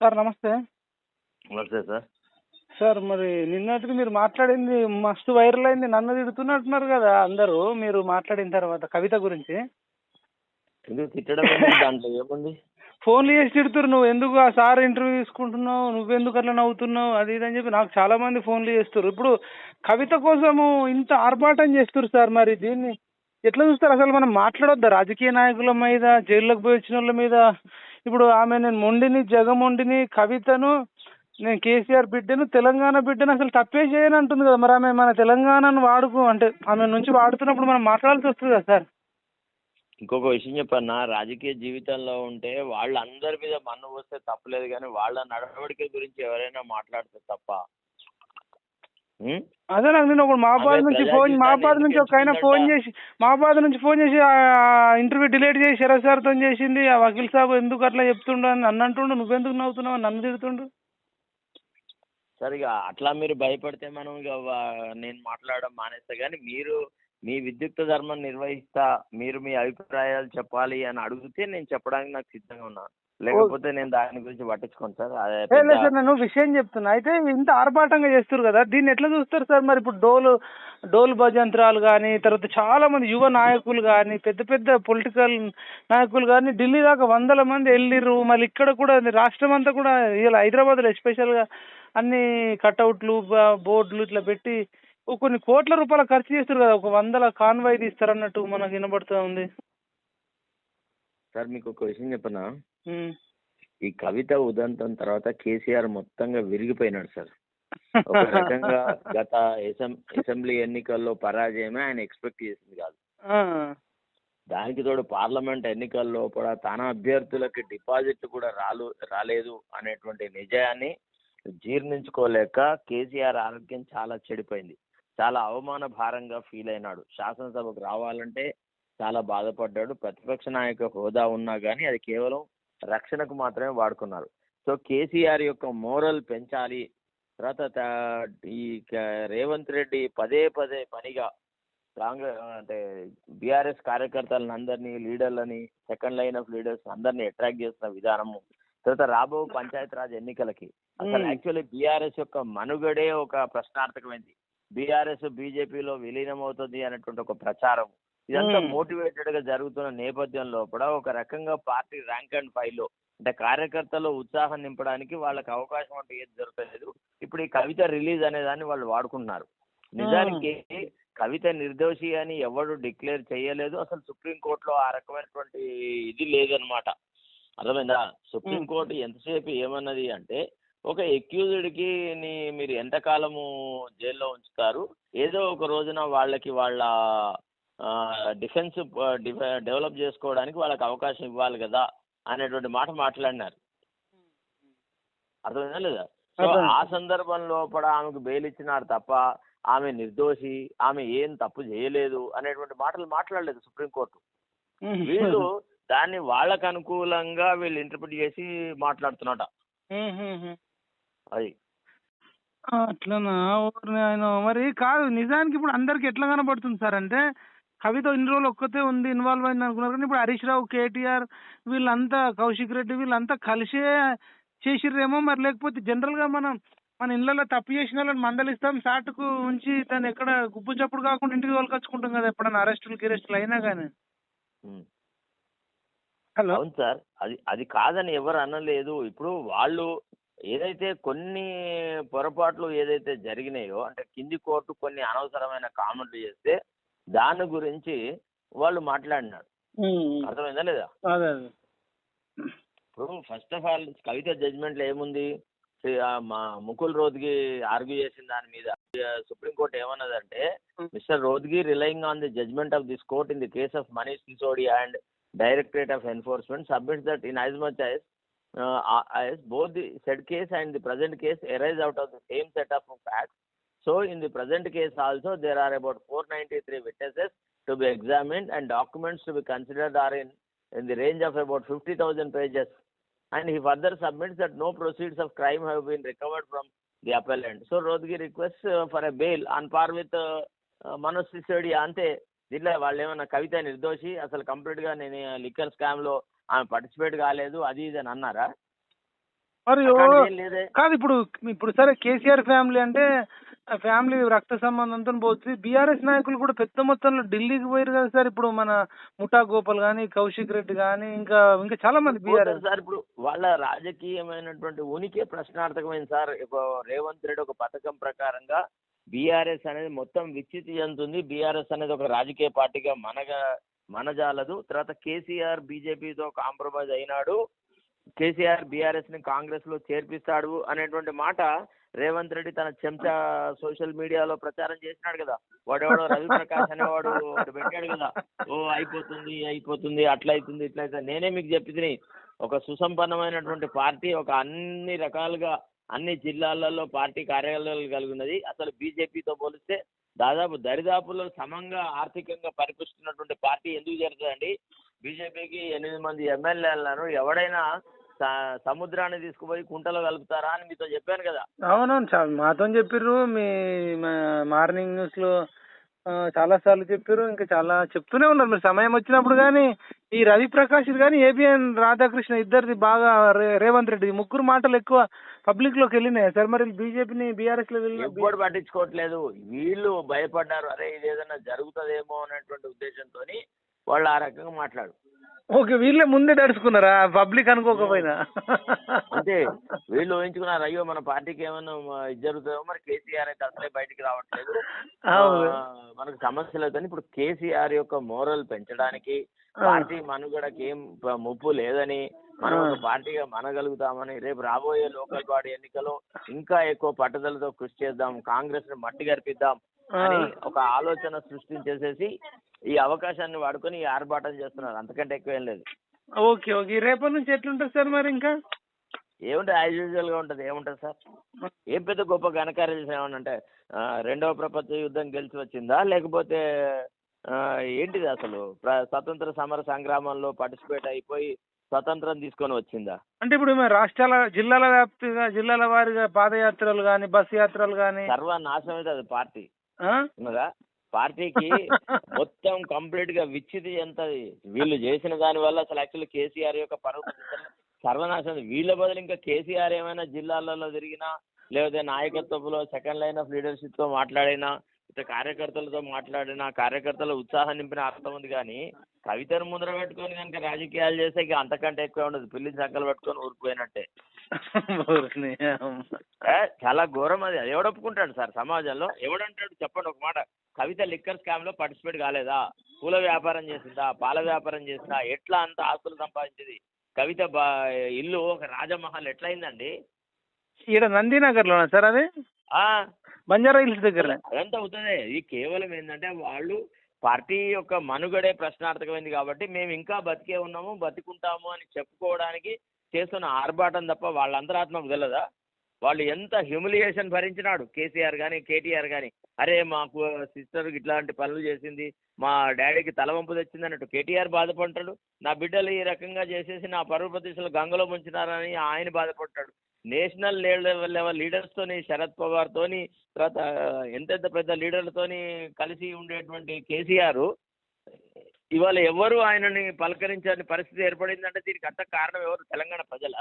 Sir నమస్తే. నమస్తే sir. Sir మరి నిన్నటికి మీరు మాట్లాడింది మస్తు వైరల్ అయింది నన్ను తిడుతున్నట్టున్నారు కదా అందరూ మీరు మాట్లాడిన తర్వాత కవిత గురించి. ఎందుకు తిట్టడం ఏముంది దాంట్లో ఏముంది? ఫోన్లు చేసి తిడుతురు నువ్వు ఎందుకు ఆ సార్ ఇంటర్వ్యూ తీసుకుంటున్నావు నువ్వెందుకు అట్లా నవ్వుతున్నావు అది ఇది అని చెప్పి నాకు చాలా మంది ఫోన్లు చేస్తారు ఇప్పుడు కవిత కోసము ఇంత ఆర్భాటం చేస్తారు సార్ మరి దీన్ని ఎట్లా చూస్తారు? అసలు మనం మాట్లాడొద్దా? రాజకీయ నాయకుల మీద జైల్లోకి పోయి వచ్చిన వాళ్ళ మీద. ఇప్పుడు ఆమె నేను మొండిని జగమొండిని కవితను నేను కేసీఆర్ బిడ్డను తెలంగాణ బిడ్డను అసలు తప్పే చేయను అంటుంది కదా మరి ఆమె. మన తెలంగాణను వాడుకు అంటే ఆమె నుంచి వాడుతున్నప్పుడు మనం మాట్లాడాల్సి వస్తుంది కదా సార్. ఇంకొక విషయం చెప్పన్నా రాజకీయ జీవితంలో ఉంటే వాళ్ళందరి మీద మన్ను వస్తే తప్పలేదు కానీ వాళ్ళ నడవడిక గురించి ఎవరైనా మాట్లాడితే తప్ప అదే నాకు నేను ఒకడు అదే నుంచి ఫోన్ మాబాద్ నుంచి ఒక ఆయన ఫోన్? చేసి మాబాద్ నుంచి ఫోన్ చేసి ఇంటర్వ్యూ డిలీట్ చేసి శరత్ సార్తో చేసింది ఆ వకీల్ సాబ్ ఎందుకు అట్లా చెప్తుండు అని నన్ను అంటుండు నువ్వెందుకు నవ్వుతున్నావు అని నన్ను తిడుతుండు? సరే ఇక అట్లా మీరు భయపడితే మనం ఇక నేను మాట్లాడడం మానేస్తా. కానీ మీరు మీ విద్యుక్త ధర్మం నిర్వహిస్తా మీరు మీ అభిప్రాయాలు చెప్పాలి అని అడిగితే నేను చెప్పడానికి నాకు సిద్ధంగా ఉన్నాను లేకపోతే నేను దాని గురించి పట్టించుకోను సార్. లేదు సార్ నేను విషయం చెప్తున్నా. అయితే ఇంత ఆర్భాటంగా చేస్తారు కదా దీన్ని ఎట్లా చూస్తారు సార్? మరి ఇప్పుడు డోలు డోలు భజంత్రాలు కానీ తర్వాత చాలా మంది యువ నాయకులు కానీ పెద్ద పెద్ద పొలిటికల్ నాయకులు కానీ ఢిల్లీ దాకా వందల మంది వెళ్ళిర్రు. మళ్ళీ ఇక్కడ కూడా రాష్ట్రం అంతా కూడా ఇలా హైదరాబాద్లో ఎస్పెషల్గా అన్ని కట్అవుట్లు బోర్డులు ఇట్లా పెట్టి కొన్ని కోట్ల రూపాయలు ఖర్చు చేస్తారు కదా ఒక వందల కాన్వాయ్ తీస్తారన్నట్టు మనకు వినబడుతూ ఉంది. సార్ మీకు ఒక విషయం చెప్పనా. ఈ కవిత ఉదంతం తర్వాత కేసీఆర్ మొత్తంగా విరిగిపోయినాడు సార్. ఒక రకంగా గత అసెం- అసెంబ్లీ ఎన్నికల్లో పరాజయమే ఆయన ఎక్స్పెక్ట్ చేసింది కాదు. దానికి తోడు పార్లమెంట్ ఎన్నికల్లో కూడా తన అభ్యర్థులకి డిపాజిట్లు కూడా రాలు రాలేదు అనేటువంటి నిజాన్ని జీర్ణించుకోలేక కేసీఆర్ ఆరోగ్యం చాలా చెడిపోయింది. చాలా అవమాన భారంగా ఫీల్ అయినాడు. శాసనసభకు రావాలంటే చాలా బాధపడ్డాడు. ప్రతిపక్ష నాయక హోదా ఉన్నా కానీ అది కేవలం రక్షణకు మాత్రమే వాడుకున్నారు. సో కేసీఆర్ యొక్క మోరల్ పెంచాలి. తర్వాత ఈ రేవంత్ రెడ్డి పదే పదే పనిగా కాంగ్రెస్ అంటే బీఆర్ఎస్ కార్యకర్తలను అందరినీ లీడర్లని సెకండ్ లైన్ ఆఫ్ లీడర్స్ అందరినీ అట్రాక్ట్ చేస్తున్న విధానము. తర్వాత రాబో పంచాయత్ రాజ్ ఎన్నికలకి అసలు. యాక్చువల్లీ బీఆర్ఎస్ యొక్క మనుగడే ఒక ప్రశ్నార్థకమైంది. బీఆర్ఎస్ బీజేపీలో విలీనం అవుతుంది అనేటువంటి ఒక ప్రచారం ఇదంతా. మోటివేటెడ్గా జరుగుతున్న నేపథ్యంలో కూడా ఒక రకంగా పార్టీ ర్యాంక్ అండ్ ఫైల్లో అంటే కార్యకర్తల్లో ఉత్సాహం నింపడానికి వాళ్ళకి అవకాశం అంటే ఏది దొరకలేదు ఇప్పుడు ఈ కవిత రిలీజ్ అనే దాన్ని వాళ్ళు వాడుకుంటున్నారు. నిజానికి కవిత నిర్దోషి అని ఎవరు డిక్లేర్ చేయలేదు. అసలు సుప్రీంకోర్టులో ఆ రకమైనటువంటి ఇది లేదనమాట అర్థమైందా? సుప్రీంకోర్టు ఎంతసేపు ఏమన్నది అంటే ఒక అక్యూజ్డ్కి ని మీరు ఎంతకాలము జైల్లో ఉంచుతారు? ఏదో ఒక రోజున వాళ్ళకి వాళ్ళ డిఫెన్స్ డెవలప్ చేసుకోవడానికి వాళ్ళకి అవకాశం ఇవ్వాలి కదా అనేటువంటి మాట మాట్లాడినారు. అర్థమైందా లేదా? సో. ఆ సందర్భంలో కూడా ఆమెకు బెయిల్ ఇచ్చినారు తప్ప ఆమె నిర్దోషి ఆమె ఏం తప్పు చేయలేదు అనేటువంటి మాటలు మాట్లాడలేదు సుప్రీంకోర్టు వీళ్ళు దాన్ని వాళ్ళకు అనుకూలంగా వీళ్ళు ఇంటర్ప్రిట్ చేసి మాట్లాడుతున్నట. అది. అట్లనా? ఆయన మరి కాదు నిజానికి ఇప్పుడు అందరికి ఎట్లా కనబడుతుంది సార్ అంటే కవిత ఇన్ని రోజులు ఒక్కతే ఉంది ఇన్వాల్వ్ అయింది అనుకున్నారు. కానీ ఇప్పుడు హరీష్ రావు కేటీఆర్ వీళ్ళంతా కౌశిక్ రెడ్డి వీళ్ళంతా కలిసే చేసిర్రేమో మరి. లేకపోతే జనరల్గా మనం మన ఇళ్ళలో తప్పు చేసిన వాళ్ళని మందలిస్తాం సాటుకు ఉంచి దాన్ని ఎక్కడ గుప్పు చప్పుడు కాకుండా ఇంటికి తోలుకొచ్చుకుంటాం కదా ఎప్పుడైనా అరెస్టులు గిరెస్టులు అయినా కానీ. హలో? అవును సార్. అది అది కాదని ఎవరు అనలేదు. ఇప్పుడు వాళ్ళు ఏదైతే కొన్ని పొరపాట్లు ఏదైతే జరిగినాయో అంటే కింది కోర్టు కొన్ని అనవసరమైన కామెంట్లు చేస్తే దాని గురించి వాళ్ళు మాట్లాడినారు. అర్థమైందా లేదా? ఇప్పుడు ఫస్ట్ ఆఫ్ ఆల్ కవిత జడ్జ్మెంట్లో ఏముంది? సి- ఆ మా ముకుల్ రోద్గి ఆర్గ్యూ చేసిన దాని మీద supreme court ఏమన్నదంటే mister Rohatgi relying on the judgment of this court in the case of Manish Sisodia and directorate of enforcement submits that in as much as as both the said case and the present case arise out of the same set of facts. So in the present case also there are about 493 witnesses to be examined and documents to be considered are in, in the range of about 50,000 pages. And he further submits that no proceeds of crime have been recovered from the appellant. So Rodgi requests uh, for a bail on par with uh, uh, Manoj Sisodia అంతే దీంట్లో వాళ్ళు ఏమన్నా కవిత నిర్దోషి అసలు కంప్లీట్గా నేను liquor స్కామ్లో ఆమె పార్టిసిపేట్ కాలేదు అది ఇది అని అన్నారా మరి కాదు ఇప్పుడు ఇప్పుడు సరే కేసీఆర్ ఫ్యామిలీ అంటే ఫ్యామిలీ రక్త సంబంధంతో పోతుంది బీఆర్ఎస్ నాయకులు కూడా పెద్ద మొత్తంలో ఢిల్లీకి పోయారు కదా సార్. ఇప్పుడు మన ముఠా గోపాల్ కానీ కౌశిక్ రెడ్డి కానీ ఇంకా ఇంకా చాలా మంది బీఆర్ఎస్ సార్ ఇప్పుడు వాళ్ళ రాజకీయమైనటువంటి ఉనికి ప్రశ్నార్థకమైంది సార్. ఇప్పుడు రేవంత్ రెడ్డి ఒక పథకం ప్రకారంగా బీఆర్ఎస్ అనేది మొత్తం విచ్చితి చెందుతుంది. బీఆర్ఎస్ అనేది ఒక రాజకీయ పార్టీగా మనగ మనజాలదు. తర్వాత కేసీఆర్ బీజేపీతో కాంప్రమైజ్ అయినాడు. కేసీఆర్ బీఆర్ఎస్ని కాంగ్రెస్లో చేర్పిస్తాడు అనేటువంటి మాట రేవంత్ రెడ్డి తన చెంచా సోషల్ మీడియాలో ప్రచారం చేసినాడు కదా. వాడెవడో రవి ప్రకాష్ అనేవాడు వాడు పెట్టాడు కదా. ఓ అయిపోతుంది అయిపోతుంది అట్లా అవుతుంది ఇట్లా అవుతుంది నేనే మీకు చెప్పింది ఒక సుసంపన్నమైనటువంటి పార్టీ ఒక అన్ని రకాలుగా అన్ని జిల్లాలలో పార్టీ కార్యాలయాలు కలిగి ఉన్నది అసలు బీజేపీతో పోలిస్తే దాదాపు దరిదాపులో సమంగా ఆర్థికంగా పరిపుష్టినటువంటి పార్టీ ఎందుకు జరుగుతుందండి బీజేపీకి ఎనిమిది మంది ఎమ్మెల్యేలను ఎవడైనా సముద్రాన్ని తీసుకుపోయి కుంటలో కలుపుతారా అని మీతో చెప్పాను కదా. అవునవును మాతో చెప్పిర్రు మీ మార్నింగ్ న్యూస్లో చాలా సార్లు చెప్పారు ఇంకా చాలా చెప్తూనే ఉన్నారు. మీరు సమయం వచ్చినప్పుడు కానీ ఈ రవి ప్రకాష్ కానీ ఏబిఎన్ రాధాకృష్ణ ఇద్దరిది బాగా రేవంత్ రెడ్డి ముగ్గురు మాటలు ఎక్కువ పబ్లిక్లోకి వెళ్ళినాయి? సార్ మరి బీజేపీని బీఆర్ఎస్లో ఎవ్వడు పట్టించుకోవట్లేదు. వీళ్ళు భయపడ్డారు. అరే ఇది ఏదైనా జరుగుతుందేమో అనేటువంటి ఉద్దేశంతో వాళ్ళు ఆ రకంగా మాట్లాడు ఓకే వీళ్ళే ముందే దడుచుకున్నారా పబ్లిక్ అనుకోకపోయినా? అంతే వీళ్ళు ఊహించుకున్నారు అయ్యో మన పార్టీకి ఏమైనా ఇది జరుగుతుందో మరి కేసీఆర్ అయితే అసలే బయటికి రావట్లేదు. మనకు సమస్యలు అవుతాయి ఇప్పుడు కేసీఆర్ యొక్క మోరల్ పెంచడానికి. పార్టీ మనుగడకి ఏం ముప్పు లేదని మనం ఒక పార్టీగా మనగలుగుతామని రేపు రాబోయే లోకల్ బాడీ ఎన్నికలో ఇంకా ఎక్కువ పట్టుదలతో కృషి చేద్దాం కాంగ్రెస్ని మట్టి గర్పిద్దాం అని ఒక ఆలోచన సృష్టించేసేసి ఈ అవకాశాన్ని వాడుకొని ఆర్భాటం చేస్తున్నారు. అంతకంటే ఎక్కువ ఏం లేదు. Okay okay. రేపటి నుంచి ఎట్లుంటుంది సార్ మరి ఇంకా? ఏముంటుంది? యాజ్ యూజువల్గా ఉంటుంది. ఏముంటుంది సార్? ఏం పెద్ద గొప్ప ఘనకార్యం ఏమనంటే ఆ, రెండవ ప్రపంచ యుద్ధం గెలిచి వచ్చిందా? లేకపోతే ఏంటిది అసలు? స్వతంత్ర సమర సంగ్రామంలో పార్టిసిపేట్ అయిపోయి స్వతంత్రం తీసుకొని వచ్చిందా? అంటే ఇప్పుడు రాష్ట్రాల జిల్లాల వ్యాప్తిగా జిల్లాల వారీగా పాదయాత్రలు కానీ బస్ యాత్రలు కానీ సర్వనాశనం అయితే అది పార్టీ. పార్టీకి మొత్తం కంప్లీట్గా విచ్చితి ఎంత వీళ్ళు చేసిన దాని వల్ల అసలు యాక్చువల్ కేసీఆర్ యొక్క పరువు సర్వనాశనం వీళ్ళ బదులు ఇంకా కేసీఆర్ ఏమైనా జిల్లాలలో తిరిగినా లేకపోతే నాయకత్వంలో సెకండ్ లైన్ ఆఫ్ లీడర్షిప్తో మాట్లాడినా ఇట్లా కార్యకర్తలతో మాట్లాడినా కార్యకర్తల ఉత్సాహం నింపిన అర్థం ఉంది కానీ కవితను ముందర పెట్టుకొని కనుక రాజకీయాలు చేస్తే ఇక అంతకంటే ఎక్కువ ఉండదు. పిల్లి సంకలు పెట్టుకొని ఊరిపోయినట్టే చాలా ఘోరం అది. అది ఎవడు ఒప్పుకుంటాడు సార్ సమాజంలో? ఎవడంటాడు చెప్పండి ఒక మాట. కవిత లిక్కర్ స్కామ్లో పార్టిసిపేట్ కాలేదా? పూల వ్యాపారం చేసిందా? పాల వ్యాపారం చేసిందా? ఎట్లా అంత ఆస్తులు సంపాదించింది? కవిత ఇల్లు ఒక రాజమహల్ ఎట్లా అయిందండి ఈడ నందినగర్ లోనా సార్ అది? ఆ. బంజారా హిల్స్ దగ్గర అదంతా అవుతుంది. ఇది కేవలం ఏంటంటే వాళ్ళు పార్టీ యొక్క మనుగడే ప్రశ్నార్థకమైంది కాబట్టి మేము ఇంకా బతికే ఉన్నాము బతికుంటాము అని చెప్పుకోవడానికి చేస్తున్న ఆర్భాటం తప్ప వాళ్ళ అంతరాత్మకు తెలియదా వాళ్ళు ఎంత హ్యూమిలియేషన్ భరించినాడు? కేసీఆర్ కానీ కేటీఆర్ కానీ అరే మాకు సిస్టర్ ఇట్లాంటి పనులు చేసింది. మా డాడీకి తలవంపు తెచ్చింది అన్నట్టు కేటీఆర్ బాధపడతాడు నా బిడ్డలు ఈ రకంగా చేసేసి నా పరువు ప్రతిష్టలు గంగలో ముంచినారని ఆయన బాధపడతాడు నేషనల్ లెవెల్ లెవెల్ లీడర్స్తోని శరద్ పవార్తోని తర్వాత ఎంతెంత పెద్ద లీడర్లతోని కలిసి ఉండేటువంటి కేసీఆర్ ఇవాళ ఎవరు ఆయనని పలకరించని పరిస్థితి ఏర్పడిందంటే దీనికి అంత కారణం ఎవరు? తెలంగాణ ప్రజల?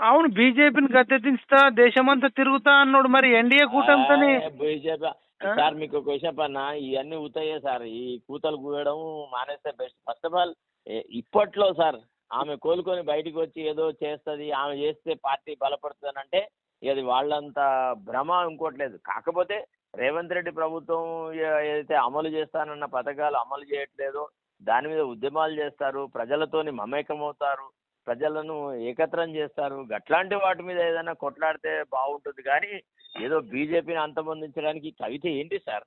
అవును బీజేపీని గద్దెదించుతా దేశమంతా తిరుగుతా అన్నాడు మరి ఎన్డీఏ కూటమితోని. బీజేపీ సార్ మీకు ఒక విషయం పన్న ఇవన్నీ ఊతాయే సార్. ఈ కూతలు కూయడం మానేస్తే బెస్ట్. ఫస్ట్ ఆఫ్ ఆల్ ఇప్పట్లో సార్ ఆమె కోలుకొని బయటికి వచ్చి ఏదో చేస్తుంది ఆమె చేస్తే పార్టీ బలపడుతుంది అంటే అది వాళ్ళంత భ్రమ ఇంకోట్లేదు కాకపోతే రేవంత్ రెడ్డి ప్రభుత్వం ఏదైతే అమలు చేస్తానన్న పథకాలు అమలు చేయట్లేదో దాని మీద ఉద్యమాలు చేస్తారు ప్రజలతోని మమేకమవుతారు ప్రజలను ఏకత్రం చేస్తారు అట్లాంటి వాటి మీద ఏదైనా కొట్లాడితే బాగుంటుంది. కానీ ఏదో బీజేపీని అంతమొందించడానికి కవిత ఏంటి సార్?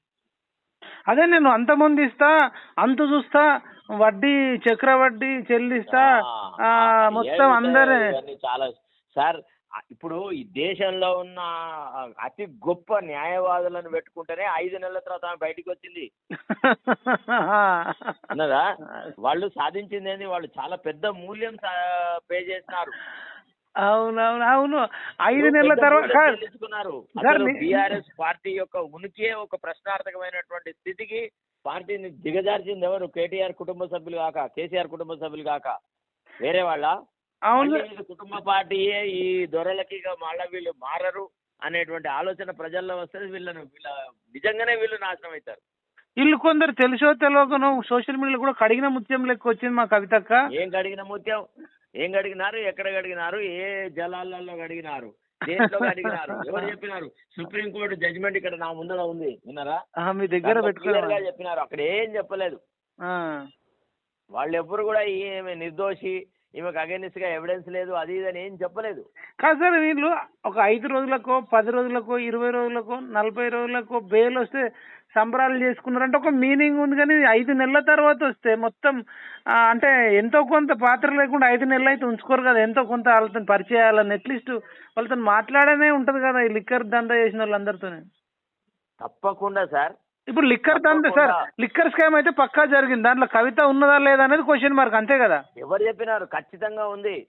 అదే నేను అంతమంది ఇస్తా అంత చూస్తా వడ్డీ చక్రవడ్డీ చెల్లిస్తా మొత్తం అందరే చాలా సార్ ఇప్పుడు ఈ దేశంలో ఉన్న అతి గొప్ప న్యాయవాదులను పెట్టుకుంటేనే ఐదు నెలల తర్వాత ఆమె బయటికి వచ్చింది. అన్నదా? వాళ్ళు సాధించింది ఏంది? వాళ్ళు చాలా పెద్ద మూల్యం పే చేసినారు. అవునవును అవును. ఐదు నెలల తర్వాత బీఆర్ఎస్ పార్టీ యొక్క ఉనికే ఒక ప్రశ్నార్థకమైనటువంటి స్థితికి పార్టీని దిగజార్చింది ఎవరు? కేటీఆర్ కుటుంబ సభ్యులు కాక కేసీఆర్ కుటుంబ సభ్యులు కాక. వేరే వాళ్ళ? అవును. కుటుంబ పార్టీయే ఈ దొరలకి మళ్ళీ వీళ్ళు మారరు అనేటువంటి ఆలోచన ప్రజల్లో వస్తే వీళ్ళను వీళ్ళ నిజంగానే వీళ్ళు నాశనం అవుతారు వీళ్ళు కొందరు తెలుసో తెలియకనో సోషల్ మీడియాలో కూడా కడిగిన ముత్యం లెక్క వచ్చింది మా కవితక్క. ఏం కడిగిన ముత్యం? ఏం కడిగినారు? ఎక్కడ కడిగినారు? ఏ జలాలలో కడిగినారు? దేంట్లో కడిగినారు? ఎవరు చెప్పినారు? సుప్రీంకోర్టు జడ్జిమెంట్ ఇక్కడ నా ముందర ఉంది. విన్నారా? మీ దగ్గర చెప్పినారు. అక్కడ ఏం చెప్పలేదు. వాళ్ళు ఎవ్వరు కూడా ఈమె నిర్దోషి ఈమెకు అగేనిస్ట్గా ఎవిడెన్స్ లేదు అది ఇది అని ఏం చెప్పలేదు. కాదు సార్ వీళ్ళు ఒక ఐదు రోజులకో పది రోజులకో ఇరవై రోజులకో నలభై రోజులకో బెయిల్ వస్తే సంబరాలు చేసుకున్నారంటే ఒక మీనింగ్ ఉంది కానీ ఐదు నెలల తర్వాత వస్తే మొత్తం అంటే ఎంతో కొంత పాత్ర లేకుండా ఐదు నెలలు అయితే ఉంచుకోరు కదా ఎంతో కొంత వాళ్ళతో పరిచయాలని అట్లీస్ట్ వాళ్ళతో మాట్లాడనే ఉంటది కదా ఈ లిక్కర్ దందా చేసిన వాళ్ళందరితో తప్పకుండా సార్. ఇప్పుడు లిక్కర్ దందా సార్. లిక్కర్ స్కామ్ అయితే పక్కా జరిగింది. దాంట్లో కవిత ఉన్నదా లేదా అనేది క్వశ్చన్ మార్క్ అంతే కదా? ఎవరు చెప్పినారు? ఖచ్చితంగా ఉంది.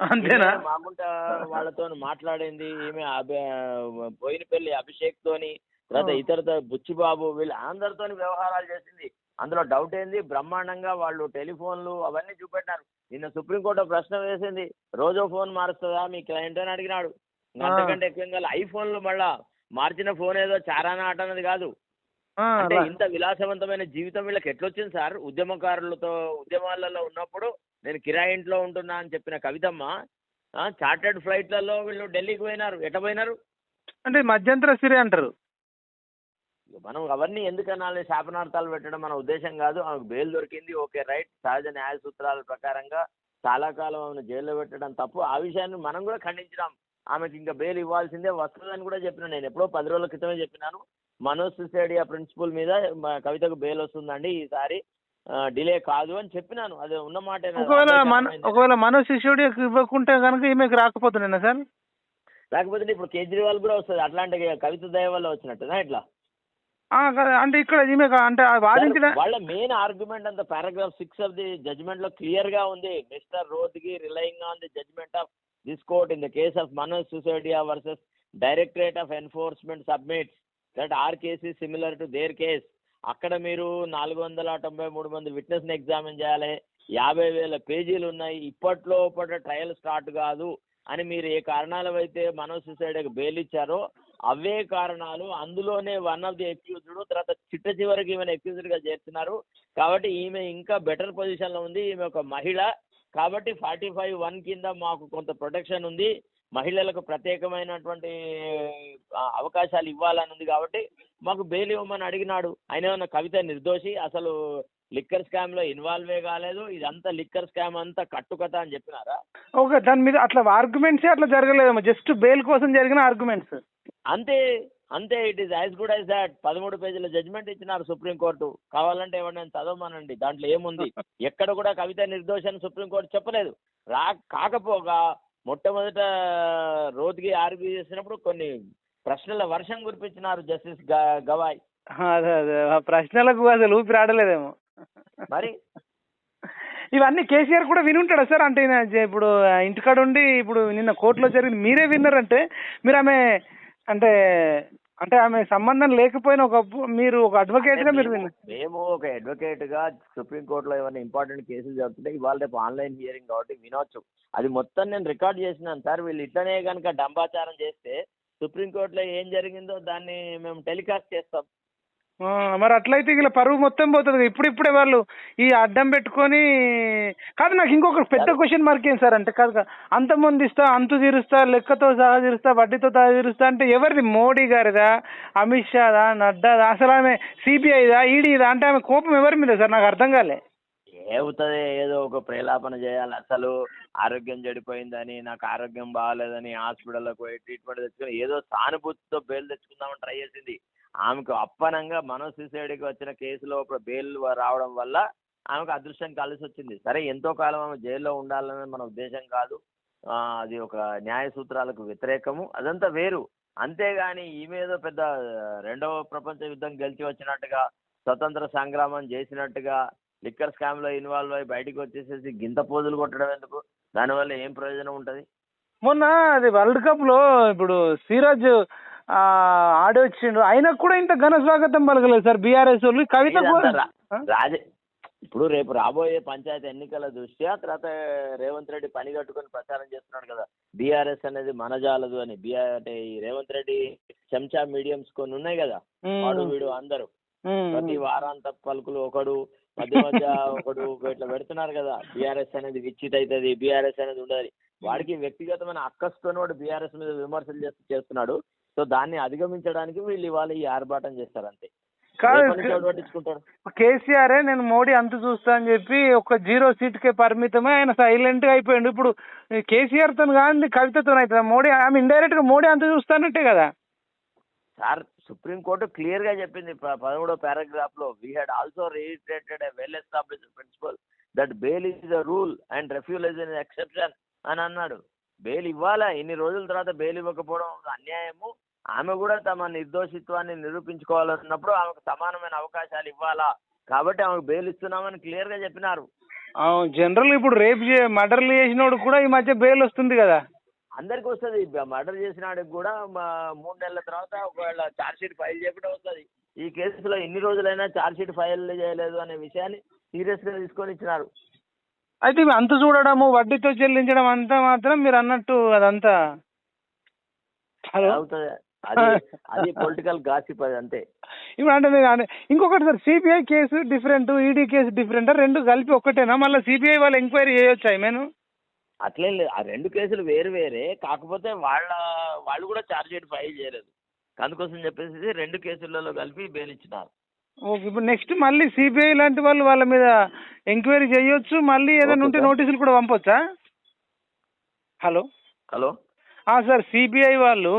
అంతేనా? మాగుంట వాళ్ళతో మాట్లాడింది. ఈమె అభి- బోయినపల్లి అభిషేక్ తోని తర్వాత. ఇతరతో బుచ్చిబాబు వీళ్ళు అందరితో వ్యవహారాలు చేసింది. అందులో డౌట్ ఏంది? బ్రహ్మాండంగా వాళ్ళు టెలిఫోన్లు అవన్నీ చూపెట్టినారు. నిన్న సుప్రీంకోర్టు ప్రశ్న వేసింది. రోజో ఫోన్ మారుస్తుందా? మీ క్లయింట్ అని అడిగినాడు. అంతకంటే ఎక్కువ ఐఫోన్లు మళ్ళా మార్చిన ఫోన్ ఏదో చారానా ఆట అన్నది కాదు. అంటే. ఇంత విలాసవంతమైన జీవితం వీళ్ళకి ఎట్లొచ్చింది సార్? ఉద్యమకారులతో ఉద్యమాలలో ఉన్నప్పుడు నేను కిరాయి ఇంట్లో ఉంటున్నా అని చెప్పిన కవితమ్మ చార్టర్డ్ ఫ్లైట్లలో వీళ్ళు ఢిల్లీకి పోయినారు. ఎట పోయినారు? అంటే మధ్యంతర సిరి అంటారు. మనం అవన్నీ ఎందుకనాలి శాపనార్థాలు పెట్టడం మన ఉద్దేశం కాదు. ఆమెకు బెయిల్ దొరికింది. Okay right. సహజ న్యాయ సూత్రాల ప్రకారంగా చాలా కాలం ఆమెను జైల్లో పెట్టడం తప్పు. ఆ విషయాన్ని మనం కూడా ఖండించినాం. ఆమెకి ఇంకా బెయిల్ ఇవ్వాల్సిందే వస్తుందని కూడా చెప్పిన నేను. ఎప్పుడో పది రోజుల క్రితమే చెప్పినాను. మనోజ్ సిసోడియా ప్రిన్సిపల్ మీద కవితకు బెయిల్ వస్తుందండి ఈసారి. డిలే కాదు అని చెప్పినాను. అది ఉన్న మాట ఒకవేళ మన ఒకవేళ మనో శిష్యుడికి ఇవ్వకుంటే కనుక ఈమెకి రాకపోతున్నానా సార్? లేకపోతే ఇప్పుడు కేజ్రీవాల్ కూడా వస్తుంది. అట్లాంటి కవిత దయ వల్ల వచ్చినట్టునా ఇట్లా? అంటే ఇక్కడ ఈమె కా- అంటే వాదించిన వాళ్ళ మెయిన్ ఆర్గ్యుమెంట్ అంత పారాగ్రాఫ్ సిక్స్ ఆఫ్ ది జడ్జ్మెంట్లో క్లియర్గా ఉంది. Mister Rohatgi relying on the judgment of this court in the case of Manoj Sisodia versus directorate of enforcement submits. That our case is similar to their case. అక్కడ మీరు నాలుగు వందల తొంభై మూడు మంది విట్నెస్ని ఎగ్జామిన్ చేయాలి. యాభై వేల పేజీలు ఉన్నాయి. ఇప్పట్లో ట్రయల్ స్టార్ట్ కాదు అని మీరు ఏ కారణాలు అయితే మనోజ్ బెయిల్ ఇచ్చారో అవే కారణాలు అందులోనే వన్ ఆఫ్ ది ఎక్యూజ్డ్ తర్వాత చిట్ట చివరికి ఈమెను అక్యూజ్డ్గా కాబట్టి ఈమె ఇంకా బెటర్ పొజిషన్లో ఉంది. ఈమె ఒక మహిళ. కాబట్టి ఫార్టీ ఫైవ్ వన్ కింద మాకు కొంత ప్రొటెక్షన్ ఉంది. మహిళలకు ప్రత్యేకమైనటువంటి అవకాశాలు ఇవ్వాలని ఉంది కాబట్టి మాకు బెయిల్ ఇవ్వమని అడిగినాడు. ఆయన ఏమన్నా కవిత నిర్దోషి? అసలు లిక్కర్ స్కామ్లో ఇన్వాల్వే కాలేదు. ఇదంతా లిక్కర్ స్కామ్ అంతా కట్టుకథ అని చెప్పినారా? ఓకే దాని మీద అట్లా ఆర్గ్యుమెంట్స్ అట్లా జరగలేదేమో జస్ట్ బెయిల్ కోసం జరిగిన ఆర్గ్యుమెంట్స్. అంతే అంతే. It is as good as that పదమూడు పేజీల జడ్జ్మెంట్ ఇచ్చినారు సుప్రీంకోర్టు కావాలంటే ఎవరైనా చదవమనండి. దాంట్లో ఏముంది? ఎక్కడ కూడా కవిత నిర్దోషాన్ని సుప్రీంకోర్టు చెప్పలేదు. రా కాకపోగా మొట్టమొదట రోడ్కి ఆర్గ్యూ చేసినప్పుడు కొన్ని ప్రశ్నల వర్షం కురిపించినారు జస్టిస్ గవాయ్. అదే అదే. ఆ ప్రశ్నలకు అసలు ఊపిరి ఆడలేదేమో. మరి? ఇవన్నీ కేసీఆర్ కూడా విని ఉంటాడా సార్? అంటే ఇప్పుడు ఇంటికాడ ఉండి ఇప్పుడు నిన్న కోర్టులో జరిగింది మీరే విన్నారంటే మీరు ఆమె అంటే అంటే ఆమె సంబంధం లేకపోయినా ఒక మీరు ఒక అడ్వకేట్గా మీరు మేము ఒక అడ్వకేట్గా సుప్రీం కోర్టులో ఏమైనా ఇంపార్టెంట్ కేసులు జరుగుతుంటే ఇవాళ రేపు ఆన్లైన్ హియరింగ్ కాబట్టి వినొచ్చు. అది మొత్తం నేను రికార్డ్ చేసినాను సార్. వీళ్ళు ఇట్లనే కనుక డంబాచారం చేస్తే సుప్రీం కోర్టులో ఏం జరిగిందో దాన్ని మేము టెలికాస్ట్ చేస్తాం. మరి అట్లయితే ఇలా పరువు మొత్తం పోతుంది. ఇప్పుడు ఇప్పుడే వాళ్ళు ఈ అడ్డం పెట్టుకొని కాదు నాకు ఇంకొక పెద్ద క్వశ్చన్ మార్క్ ఏం సార్ అంటే కాదు. అంత మంది ఇస్తా అంతు తీరుస్తా లెక్కతో సహా తీరుస్తా వడ్డీతో సహా తీరుస్తా అంటే ఎవరిది? మోడీ గారిదా? అమిత్ షాదా? నడ్డాదా? అసలు ఆమె సిబిఐదా ఈడీదా అంటే ఆమె కోపం ఎవరి మీద సార్? నాకు అర్థం కాలే. ఏవుతుంది? ఏదో ఒక ప్రేలాపన చేయాలి. అసలు ఆరోగ్యం చెడిపోయిందని నాకు ఆరోగ్యం బాగాలేదని హాస్పిటల్కి పోయి ట్రీట్మెంట్ తెచ్చుకొని ఏదో సానుభూతితో బెయిల్ తెచ్చుకుందామని ట్రై చేసింది. ఆమెకు అప్పనంగా మనోజ్ సిసైడ్కి వచ్చిన కేసులో బెయిల్ రావడం వల్ల ఆమెకు అదృష్టం కలిసి వచ్చింది సరే ఎంతో కాలం ఆమె జైల్లో ఉండాలనే మన ఉద్దేశం కాదు. అది ఒక న్యాయ సూత్రాలకు వ్యతిరేకము. అదంతా వేరు. అంతేగాని ఈ మీద పెద్ద రెండవ ప్రపంచ యుద్ధం గెలిచి వచ్చినట్టుగా స్వతంత్ర సంగ్రామం చేసినట్టుగా లిక్కర్ స్కామ్లో ఇన్వాల్వ్ అయ్యి బయటకు వచ్చేసేసి గింత పోజులు కొట్టడం ఎందుకు? దానివల్ల ఏం ప్రయోజనం ఉంటది? మొన్న అది వరల్డ్ కప్లో ఇప్పుడు సిరాజ్ ఆ, ఆడి వచ్చిండు ఆయనకు కూడా ఇంత ఘన స్వాగతం పలకలేదు సార్ బీఆర్ఎస్ వాళ్ళు. కవిత రాజ ఇప్పుడు రేపు రాబోయే పంచాయతీ ఎన్నికల దృష్ట్యా తర్వాత రేవంత్ రెడ్డి పని కట్టుకొని ప్రచారం చేస్తున్నాడు కదా. బీఆర్ఎస్ అనేది మనజాలదు అని. బీఆర్ అంటే ఈ రేవంత్ రెడ్డి చెంచా మీడియంస్ కొన్ని ఉన్నాయి కదా. వాడు వీడు అందరూ. ప్రతి వారాంత పలుకులు ఒకడు మధ్య మధ్య ఒకడు ఇట్లా పెడుతున్నారు కదా. బీఆర్ఎస్ అనేది విచ్చిట్ అవుతుంది బీఆర్ఎస్ అనేది ఉండదు వాడికి వ్యక్తిగతమైన అక్కస్తో వాడు బీఆర్ఎస్ మీద విమర్శలు చేస్తూ చేస్తున్నాడు. సో దాన్ని అధిగమించడానికి వీళ్ళు ఇవాళ ఈ ఆర్భాటం చేస్తారు అంతే కేసీఆర్ నేను మోడీ అంత చూస్తా అని చెప్పి ఒక జీరో సీట్కే పరిమితమే ఆయన సైలెంట్గా అయిపోయిండు. ఇప్పుడు కేసీఆర్తో కానీ కవితతో అవుతుంది మోడీ ఆమె ఇండైరెక్ట్గా మోడీ అంత చూస్తానంటే కదా. సార్ సుప్రీంకోర్టు క్లియర్గా చెప్పింది పదమూడో పారాగ్రాఫ్లో we had also reiterated a well establish principle that bail is the rule and refusal is an exception అని అన్నాడు. బెయిల్ ఇవ్వాలా? ఇన్ని రోజుల తర్వాత బెయిల్ ఇవ్వకపోవడం అన్యాయము. ఆమె కూడా తమ నిర్దోషిత్వాన్ని నిరూపించుకోవాలన్నప్పుడు ఆమెకు సమానమైన అవకాశాలు ఇవ్వాలా? కాబట్టి ఆమెకు బెయిల్ ఇస్తున్నామని క్లియర్గా చెప్పినారు. జనరల్ ఇప్పుడు రేపు మర్డర్లు చేసినోడు కూడా ఈ మధ్య బెయిల్ వస్తుంది కదా. అందరికి వస్తుంది. మర్డర్ చేసిన వాడికి కూడా మూడు నెలల తర్వాత ఒకవేళ ఛార్జ్ షీట్ ఫైల్ చేయడం వస్తుంది. ఈ కేసులో ఎన్ని రోజులైనా ఛార్జ్ షీట్ ఫైల్ చేయలేదు అనే విషయాన్ని సీరియస్గా తీసుకొని ఇచ్చినారు. అయితే అంత చూడడము వడ్డీతో చెల్లించడం అంతా మాత్రం మీరు అన్నట్టు అదంతా. అవుతుంది. అది అది పొలిటికల్ గాసిప్ అది అంతే. ఇప్పుడు అంటే నేను ఇంకొకటి sir CBI case different ED case different రెండు కలిపి ఒక్కటేనా మళ్ళీ సిబిఐ వాళ్ళు ఎంక్వైరీ చేయొచ్చా నేను అట్లేం లేదు. ఆ రెండు కేసులు వేరు వేరే కాకపోతే వాళ్ళ వాళ్ళు కూడా ఛార్జ్ షీట్ ఫైల్ చేయలేదు. అందుకోసం చెప్పేసి రెండు కేసులలో కలిపి బెయిల్ ఇచ్చినారు. ఓకే ఇప్పుడు నెక్స్ట్ మళ్ళీ సిబిఐ లాంటి వాళ్ళు వాళ్ళ మీద ఎంక్వైరీ చేయొచ్చు మళ్ళీ ఏదైనా ఉంటే. నోటీసులు కూడా పంపొచ్చా? హలో? హలో? సార్ సిబిఐ వాళ్ళు